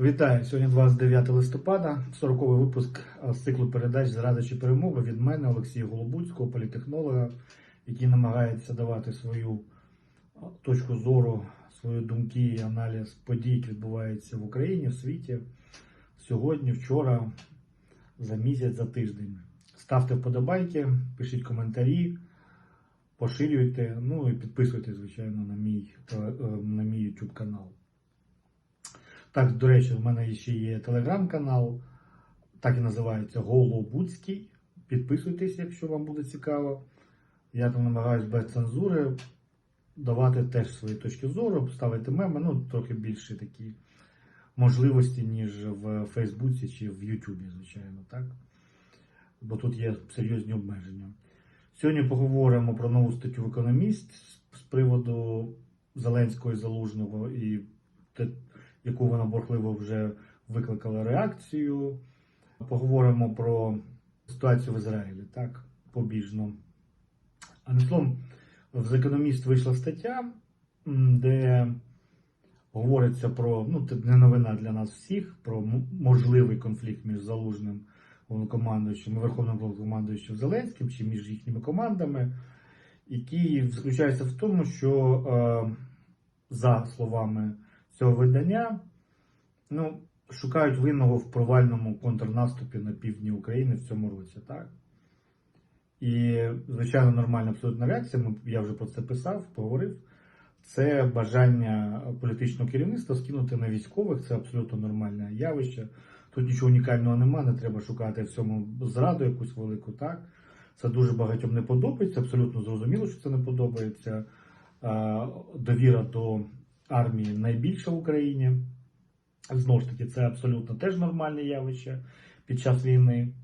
Вітаю! Сьогодні 29 листопада, 40-й випуск з циклу передач «Зрада чи перемога» від мене, Олексія Голобуцького, політехнолога, який намагається давати свою точку зору, свої думки і аналіз подій, які відбуваються в Україні, в світі сьогодні, вчора, за місяць, за тиждень. Ставте вподобайки, пишіть коментарі, поширюйте, ну і підписуйтесь, звичайно, на мій, е, е, на мій YouTube канал. Так, до речі, в мене ще є телеграм-канал, так і називається Голобуцький. Підписуйтесь, якщо вам буде цікаво. Я там намагаюся без цензури давати теж свої точки зору, ставити меми, ну, трохи більше такі можливості, ніж в Фейсбуці чи в Ютубі, звичайно, так? Бо тут є серйозні обмеження. Сьогодні поговоримо про нову статтю економіст з приводу Зеленського і Залужного і яку вона борхливо вже викликала реакцію. Поговоримо про ситуацію в Ізраїлі, так, побіжно. А не словом, з економіст вийшла стаття, де говориться про, ну, це не новина для нас всіх, про можливий конфлікт між залужним головнокомандуючим і верховним головнокомандуючим Зеленським чи між їхніми командами, який заключається в тому, що, е, за словами цього видання ну, шукають винного в провальному контрнаступі на півдні України в цьому році. так? І, звичайно, нормальна абсолютна реакція, я вже про це писав, поговорив. Це бажання політичного керівництва скинути на військових, це абсолютно нормальне явище. Тут нічого унікального немає, не треба шукати в цьому зраду якусь велику. так? Це дуже багатьом не подобається, абсолютно зрозуміло, що це не подобається. Довіра до армії найбільша в Україні. Знову ж таки, це абсолютно теж нормальне явище під час війни.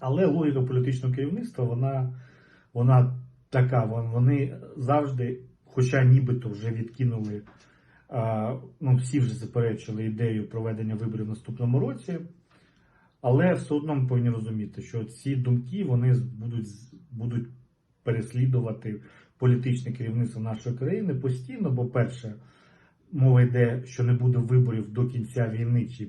Але логіка політичного керівництва, вона вона така. Вони завжди, хоча нібито вже відкинули, ну всі вже заперечили ідею проведення виборів в наступному році. Але все одно ми повинні розуміти, що ці думки вони будуть будуть переслідувати політичне керівництво нашої країни постійно, бо перше, мова йде, що не буде виборів до кінця війни чи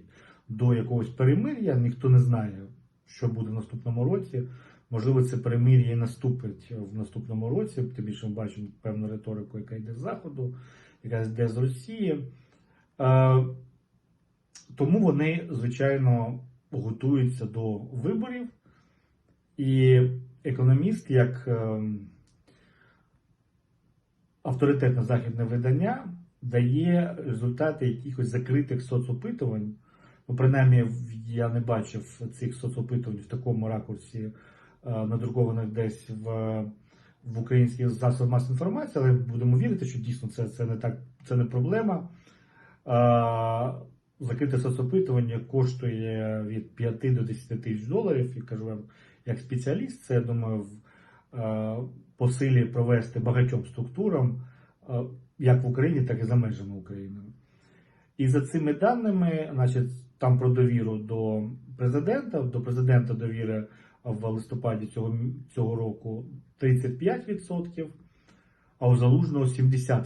до якогось перемир'я. Ніхто не знає, що буде в наступному році. Можливо, це перемир'я і наступить в наступному році. Тим більше ми бачимо певну риторику, яка йде з Заходу, яка йде з Росії. Тому вони, звичайно, готуються до виборів. І економіст, як ем, авторитетне західне видання дає результати якихось закритих соцопитувань. Ну, принаймні, я не бачив цих соцопитувань в такому ракурсі, е, надрукованих десь в в українських засобах масової інформації, але будемо вірити, що дійсно це це не так, це не проблема. А, Закрите соцопитування коштує від 5 до 10 тисяч доларів. І кажу вам, як спеціаліст, це я думаю, в по силі провести багатьом структурам, як в Україні, так і за межами України. І за цими даними, значить, там про довіру до президента, до президента довіри в листопаді цього цього року 35%, а у Залужного 70%.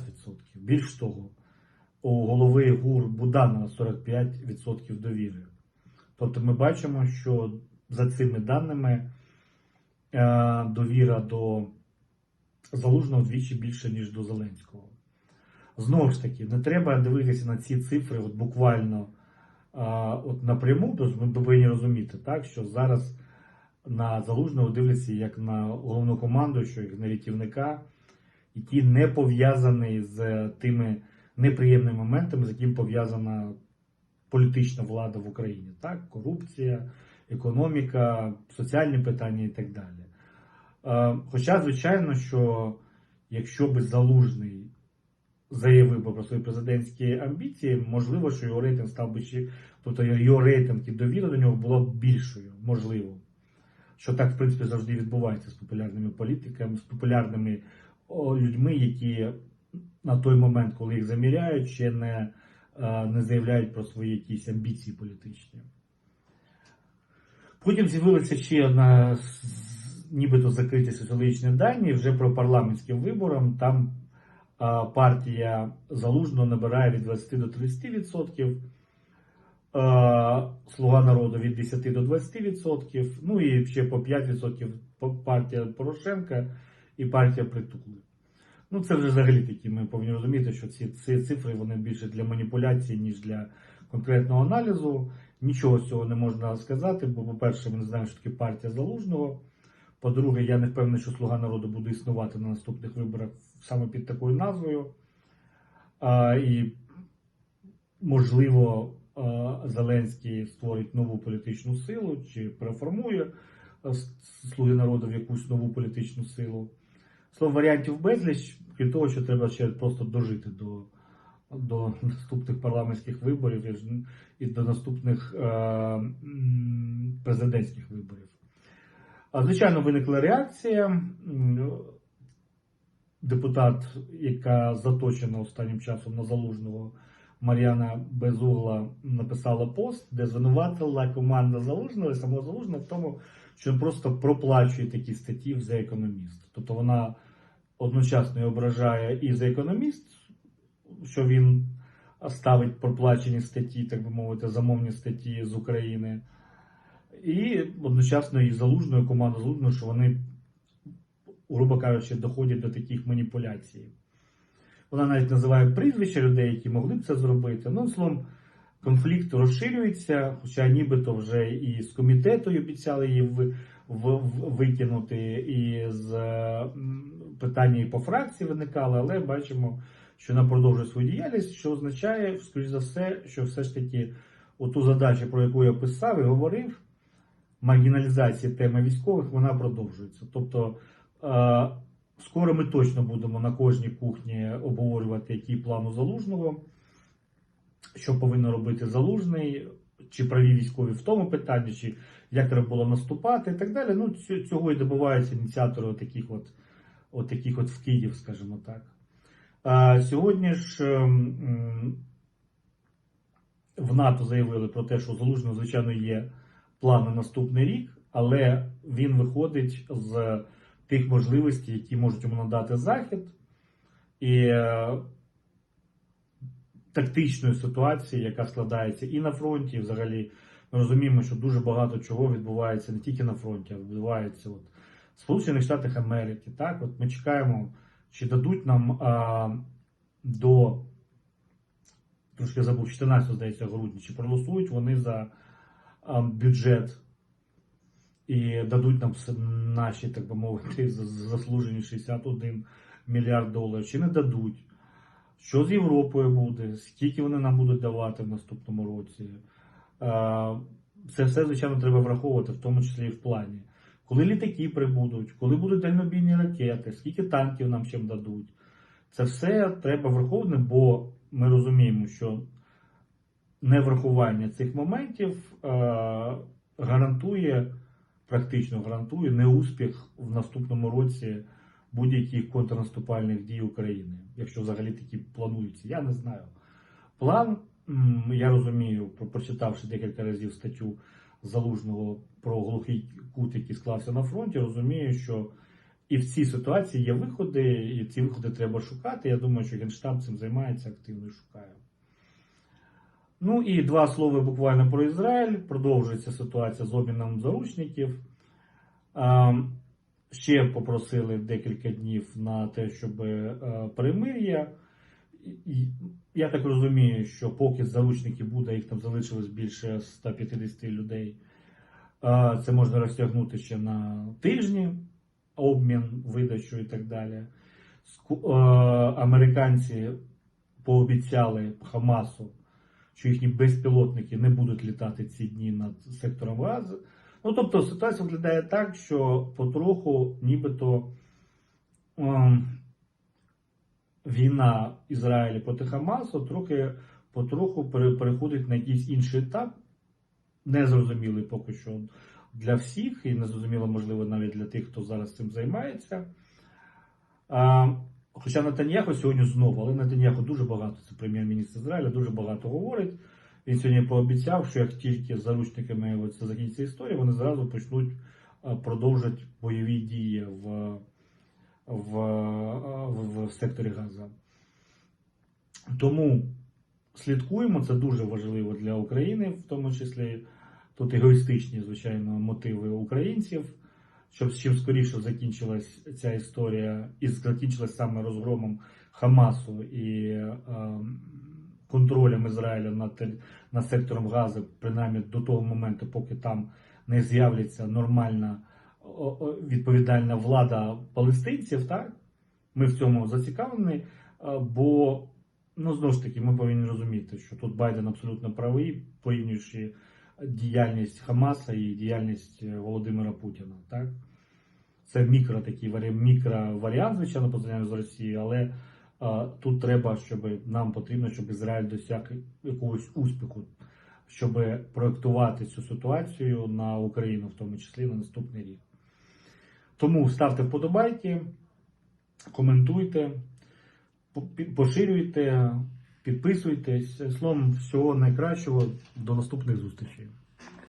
Більш того, у голови ГУР Буданова 45% довіри. Тобто ми бачимо, що за цими даними довіра до Залужного вдвічі більше, ніж до Зеленського. Знову ж таки, не треба дивитися на ці цифри от буквально а, от напряму, тобто ми повинні розуміти, так, що зараз на Залужного дивляться як на головну команду, що як на рятівника, який не пов'язаний з тими неприємними моментами, з яким пов'язана політична влада в Україні. Так? Корупція, економіка, соціальні питання і так далі. Е, хоча, звичайно, що якщо би залужний заявив би про свої президентські амбіції, можливо, що його рейтинг став би тобто його рейтинг і довіра до нього була б більшою, можливо. Що так, в принципі, завжди відбувається з популярними політиками, з популярними людьми, які на той момент, коли їх заміряють, ще не, е, не заявляють про свої якісь амбіції політичні. Потім з'явилася ще одна нібито закриті соціологічні дані вже про парламентським виборам. Там партія залужно набирає від 20 до 30%, Слуга народу від 10 до 20%, ну і ще по 5% партія Порошенка і партія Притули. Ну, це вже взагалі такі. Ми повинні розуміти, що ці, ці цифри вони більше для маніпуляції, ніж для конкретного аналізу. Нічого з цього не можна сказати, бо, по-перше, ми не знаємо, що таке партія залужного. По-друге, я не впевнений, що Слуга народу буде існувати на наступних виборах саме під такою назвою. А, і, можливо, Зеленський створить нову політичну силу чи переформує Слуги народу в якусь нову політичну силу. Слово варіантів безліч, крім того, що треба ще просто дожити до, до наступних парламентських виборів і до наступних е, президентських виборів. Звичайно, виникла реакція. Депутат, яка заточена останнім часом на залужного Мар'яна Безугла, написала пост, де звинуватила команда залужного і самого залужного в тому, що він просто проплачує такі статті в за економіст. Тобто вона одночасно ображає і за економіст, що він ставить проплачені статті, так би мовити, замовні статті з України, і одночасно і залужною команду залужного, що вони, грубо кажучи, доходять до таких маніпуляцій. Вона навіть називає прізвища людей, які могли б це зробити. Ну, словом, конфлікт розширюється, хоча нібито вже і з комітету обіцяли її в, в, в- викинути, і з питання і по фракції виникали, але бачимо, що вона продовжує свою діяльність, що означає, скоріш за все, що все ж таки оту задачу, про яку я писав і говорив, маргіналізація теми військових, вона продовжується. Тобто е, скоро ми точно будемо на кожній кухні обговорювати, який план у залужного, що повинен робити залужний, чи праві військові в тому питанні, чи як треба було наступати і так далі. Ну, цього і добиваються ініціатори таких от, от таких от вкидів, скажімо так. А, сьогодні ж ем, в НАТО заявили про те, що Залужного, звичайно, є план на наступний рік, але він виходить з тих можливостей, які можуть йому надати Захід, і е, тактичної ситуації, яка складається і на фронті, і взагалі ми розуміємо, що дуже багато чого відбувається не тільки на фронті, а відбувається от в Сполучених Штатах Америки. Так, от ми чекаємо, чи дадуть нам а, до трошки забув 14, здається, грудня, чи проголосують вони за бюджет і дадуть нам наші, так би мовити, заслужені 61 мільярд доларів, чи не дадуть. Що з Європою буде, скільки вони нам будуть давати в наступному році. Це все, звичайно, треба враховувати, в тому числі і в плані. Коли літаки прибудуть, коли будуть дальнобійні ракети, скільки танків нам чим дадуть. Це все треба враховувати, бо ми розуміємо, що неврахування цих моментів е, гарантує, практично гарантує неуспіх в наступному році будь-яких контрнаступальних дій України, якщо взагалі такі плануються. Я не знаю. План, я розумію, про- прочитавши декілька разів статтю залужного про глухий кут, який склався на фронті, розумію, що і в цій ситуації є виходи, і ці виходи треба шукати. Я думаю, що Генштаб цим займається активно і шукає. Ну і два слова буквально про Ізраїль. Продовжується ситуація з обміном заручників. Ем, Ще попросили декілька днів на те, щоб е, перемир'я. Я так розумію, що поки заручників буде, їх там залишилось більше 150 людей. е, Це можна розтягнути ще на тижні, обмін, видачу і так далі. Е, Американці пообіцяли Хамасу, що їхні безпілотники не будуть літати ці дні над сектором Гази. Ну, тобто ситуація виглядає так, що потроху, нібито ем, війна Ізраїля проти Хамасу трохи потроху переходить на якийсь інший етап, незрозумілий поки що для всіх, і незрозуміло, можливо, навіть для тих, хто зараз цим займається. А, хоча Натаньяху сьогодні знову, але Натаньяху дуже багато, це прем'єр-міністр Ізраїля, дуже багато говорить. Він сьогодні пообіцяв, що як тільки заручниками це закінчиться історія, вони зразу почнуть е, продовжити бойові дії в, в, в, в секторі Газа. Тому слідкуємо, це дуже важливо для України, в тому числі тут егоїстичні, звичайно, мотиви українців, щоб чим скоріше закінчилась ця історія і закінчилась саме розгромом Хамасу і е, контролем Ізраїля над, над сектором Гази, принаймні до того моменту, поки там не з'являться нормальна відповідальна влада палестинців, так? Ми в цьому зацікавлені, е, бо ну знову ж таки ми повинні розуміти, що тут Байден абсолютно правий, порівнюючи діяльність Хамаса і діяльність е, Володимира Путіна. Так? Це мікро такий мікроваріант, звичайно, порівняння з Росією, але а, тут треба, щоб нам потрібно, щоб Ізраїль досяг якогось успіху, щоб проектувати цю ситуацію на Україну, в тому числі на наступний рік. Тому ставте вподобайки, коментуйте, поширюйте, підписуйтесь. Словом, всього найкращого. До наступних зустрічей.